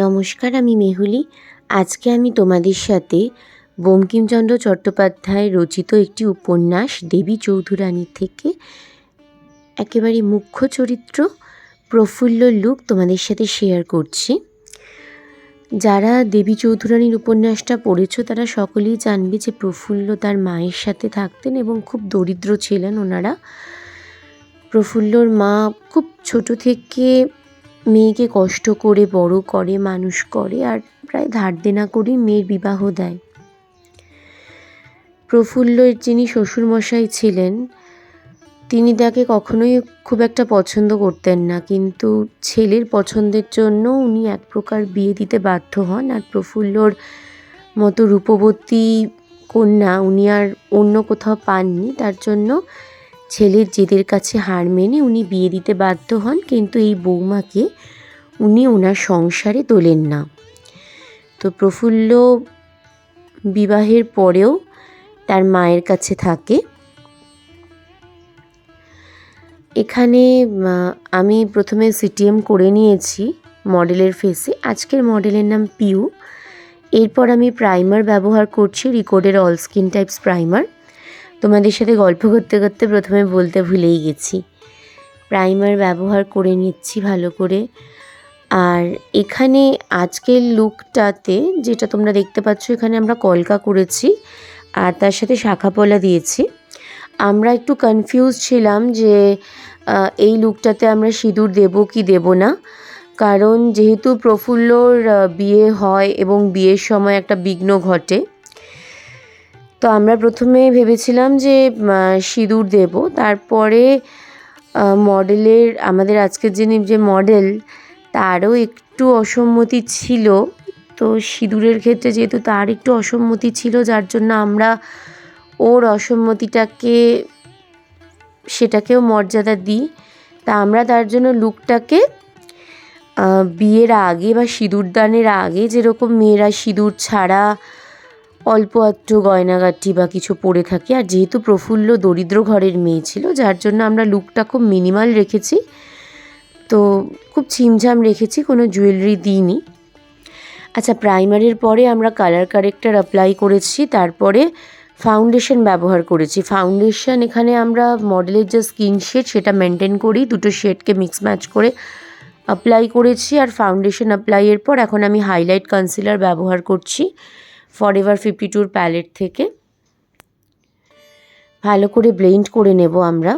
নমস্কার, আমি মেহুলি। আজকে আমি তোমাদের সাথে বঙ্কিমচন্দ্র চট্টোপাধ্যায় রচিত একটি উপন্যাস, দেবী চৌধুরানী থেকে, একেবারে মুখ্য চরিত্র, প্রফুল্ল লুক তোমাদের সাথে শেয়ার করছি। যারা দেবী চৌধুরানীর উপন্যাসটা পড়েছো, তারা সকলেই জানবে যে প্রফুল্ল তার মায়ের সাথে থাকতেন এবং খুব দরিদ্র ছিলেন ওনারা। প্রফুল্লর মা খুব ছোট থেকে মেয়েকে কষ্ট করে, বড় করে, মানুষ করে আর প্রায় ধার দেনা করেই মেয়ের বিবাহ দেয়। প্রফুল্লের যিনি শ্বশুরমশাই ছিলেন, তিনি তাকে কখনোই খুব একটা পছন্দ করতেন না। কিন্তু ছেলের পছন্দের জন্য উনি এক প্রকার বিয়ে দিতে বাধ্য হন আর প্রফুল্লর মতো রূপবতী কন্যা উনি আর অন্য কোথাও পাননি। তার জন্য ছেলের জেদের কাছে হার মেনে উনি বিয়ে দিতে বাধ্য হন, কিন্তু এই বৌমাকে উনি ওনার সংসারে তোলেন না। তো প্রফুল্ল বিবাহের পরেও তার মায়ের কাছে থাকে। এখানে আমি প্রথমে সিটিএম করে নিয়েছি মডেলের ফেসে। আজকের মডেলের নাম পিউ। এরপর আমি প্রাইমার ব্যবহার করছি, রিকোডের অল স্কিন টাইপস প্রাইমার। তোমাদের সাথে গল্প করতে করতে প্রথমে বলতে ভুলেই গেছি। প্রাইমার ব্যবহার করে নিচ্ছি ভালো করে। আর এখানে আজকের লুকটাতে যেটা তোমরা দেখতে পাচ্ছ, এখানে আমরা কলকা করেছি আর তার সাথে শাখা পলা দিয়েছি। আমরা একটু কনফিউজ ছিলাম যে এই লুকটাতে আমরা সিঁদুর দেব কি দেব না। কারণ যেহেতু প্রফুল্লর বিয়ে হয় এবং বিয়ের সময় একটা বিঘ্ন ঘটে তো আমরা প্রথমে ভেবেছিলাম যে সিঁদুর দেব। তারপরে মডেলের, আমাদের আজকের যিনি যে মডেল, তারও একটু অসম্মতি ছিল। তো সিঁদুরের ক্ষেত্রে যেহেতু তার একটু অসম্মতি ছিল, যার জন্য আমরা ওর অসম্মতিটাকে, সেটাকেও মর্যাদা দিই। তা আমরা তার জন্য লুকটাকে বিয়ের আগে বা সিঁদুরদানের আগে যেরকম মেয়েরা সিঁদুর ছাড়া অল্প একটু গয়নাগাটি বা কিছু পরে থাকি। আর যেহেতু প্রফুল্ল দরিদ্র ঘরের মেয়ে ছিল, যার জন্য আমরা লুকটা খুব মিনিমাল রেখেছি। তো খুব ছিমঝাম রেখেছি, কোনো জুয়েলারি দিইনি। আচ্ছা প্রাইমারের পরে আমরা কালার কারেক্টার অ্যাপ্লাই করেছি, তারপরে ফাউন্ডেশন ব্যবহার করেছি। ফাউন্ডেশন এখানে আমরা মডেলের যে স্কিন শেড সেটা মেনটেন করি, দুটো শেডকে মিক্স ম্যাচ করে অ্যাপ্লাই করেছি। আর ফাউন্ডেশন অ্যাপ্লাইয়ের পর এখন আমি হাইলাইট কনসিলার ব্যবহার করছি। Forever fifty two palette থেকে। ভালো করে ব্লেন্ড করে নেব আমরা।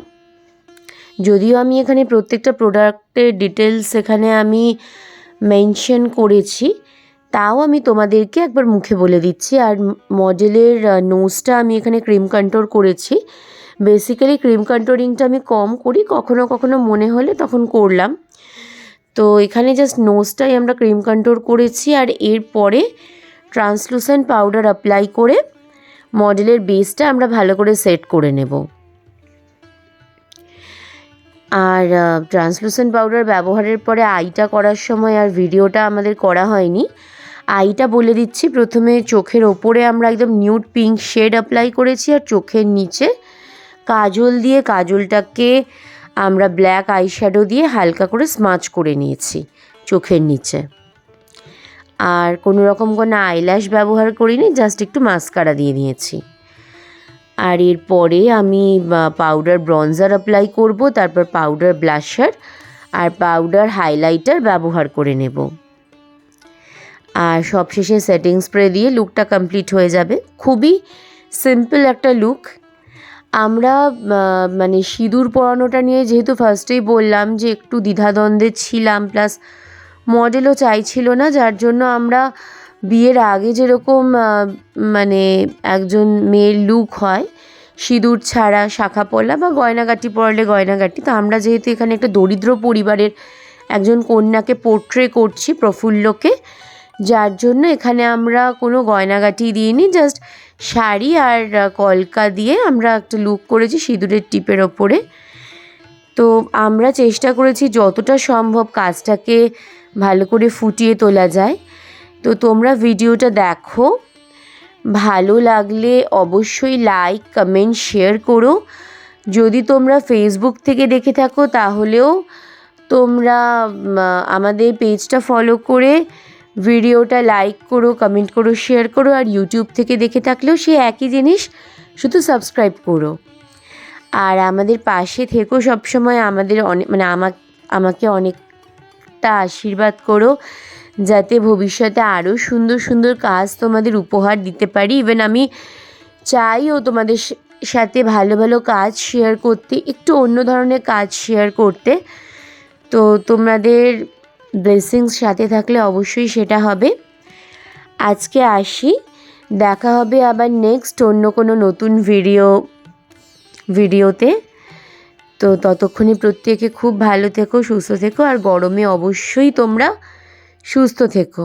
যদিও আমি এখানে প্রত্যেকটা প্রোডাক্টের ডিটেলস এখানে আমি মেনশন করেছি, তাও আমি তোমাদেরকে একবার মুখে বলে দিচ্ছি। আর মডেলের নোজটা আমি এখানে ক্রিম কন্ট্রোল করেছি। বেসিক্যালি ক্রিম কন্ট্রোলিংটা আমি কম করি, কখনো কখনো মনে হলে তখন করলাম। তো এখানে জাস্ট নোজটাই আমরা ক্রিম কন্ট্রোল করেছি, আর এরপরে ট্রান্সলুসেন্ট পাউডার অ্যাপ্লাই করে মডেলের বেসটা আমরা ভালো করে সেট করে নেব। আর ট্রান্সলুসেন্ট পাউডার ব্যবহারের পরে আইটা করার সময় আর ভিডিওটা আমাদের করা হয়নি। আইটা বলে দিচ্ছি, প্রথমে চোখের ওপরে আমরা একদম নিউড পিঙ্ক শেড অ্যাপ্লাই করেছি আর চোখের নিচে কাজল দিয়ে কাজলটাকে আমরা ব্ল্যাক আইশ্যাডো দিয়ে হালকা করে স্মাচ করে নিয়েছি চোখের নিচে। আর কোনো রকম কোনো আইল্যাশ ব্যবহার করিনি জাস্ট একটু মাস্কারা দিয়ে নিয়েছি আর এরপরে আমি পাউডার ব্রঞ্জার অ্যাপ্লাই করব, তারপর পাউডার ব্লাশার আর পাউডার হাইলাইটার ব্যবহার করে নেব। আর সবশেষে সেটিং স্প্রে দিয়ে লুকটা কমপ্লিট হয়ে যাবে। খুবই সিম্পল একটা লুক আমরা মানে সিঁদুর পরানোটা নিয়ে যেহেতু ফার্স্টেই বললাম যে একটু দ্বিধাদ্বন্দ্বে ছিলাম প্লাস মডেলও চাইছিল না, যার জন্য আমরা বিয়ের আগে যেরকম মানে একজন মেয়ের লুক হয়, সিঁদুর ছাড়া, শাখা পলা বা গয়নাগাটি পরলে গয়নাগাটি। তো আমরা যেহেতু এখানে একটা দরিদ্র পরিবারের একজন কন্যাকে পোর্ট্রে করছি প্রফুল্লকে, যার জন্য এখানে আমরা কোনো গয়নাগাটি দিইনি জাস্ট শাড়ি আর কলকা দিয়ে আমরা একটা লুক করেছি সিঁদুরের টিপের ওপরে। তো আমরা চেষ্টা করেছি যতটা সম্ভব কাজটাকে ভালো করে ফুটিয়ে তোলা যায়। তো তোমরা ভিডিওটা দেখো। ভালো লাগলে অবশ্যই লাইক কমেন্ট শেয়ার করো। যদি তোমরা ফেসবুক থেকে দেখে থাকো, তাহলেও তোমরা আমাদের পেজটা ফলো করে ভিডিওটা লাইক করো কমেন্ট করো শেয়ার করো, আর ইউটিউব থেকে দেখে থাকলেও সে একই জিনিস শুধু সাবস্ক্রাইব করো। আর আমাদের পাশে থেকো সবসময়, আমাদের অনেক মানে আমা আমাকে অনেকটা আশীর্বাদ করো, যাতে ভবিষ্যতে আরও সুন্দর সুন্দর কাজ তোমাদের উপহার দিতে পারি। ইভেন আমি চাইও তোমাদের সাথে ভালো ভালো কাজ শেয়ার করতে, একটু অন্য ধরনের কাজ শেয়ার করতে। তো তোমাদের ব্লেসিংস সাথে থাকলে অবশ্যই সেটা হবে। আজকে আসি, দেখা হবে আবার নেক্সট অন্য কোনো নতুন ভিডিও ভিডিওতে তো ততক্ষণে প্রত্যেকে খুব ভালো থেকো, সুস্থ থেকো আর গরমে অবশ্যই তোমরা সুস্থ থেকো।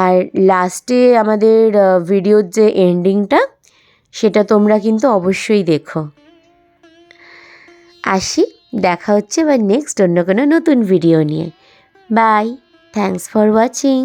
আর লাস্টে আমাদের ভিডিওর যে এন্ডিংটা সেটা তোমরা কিন্তু অবশ্যই দেখো। আসি, দেখা হচ্ছে এবার নেক্সট অন্য কোনো নতুন ভিডিও নিয়ে। By thanks for watching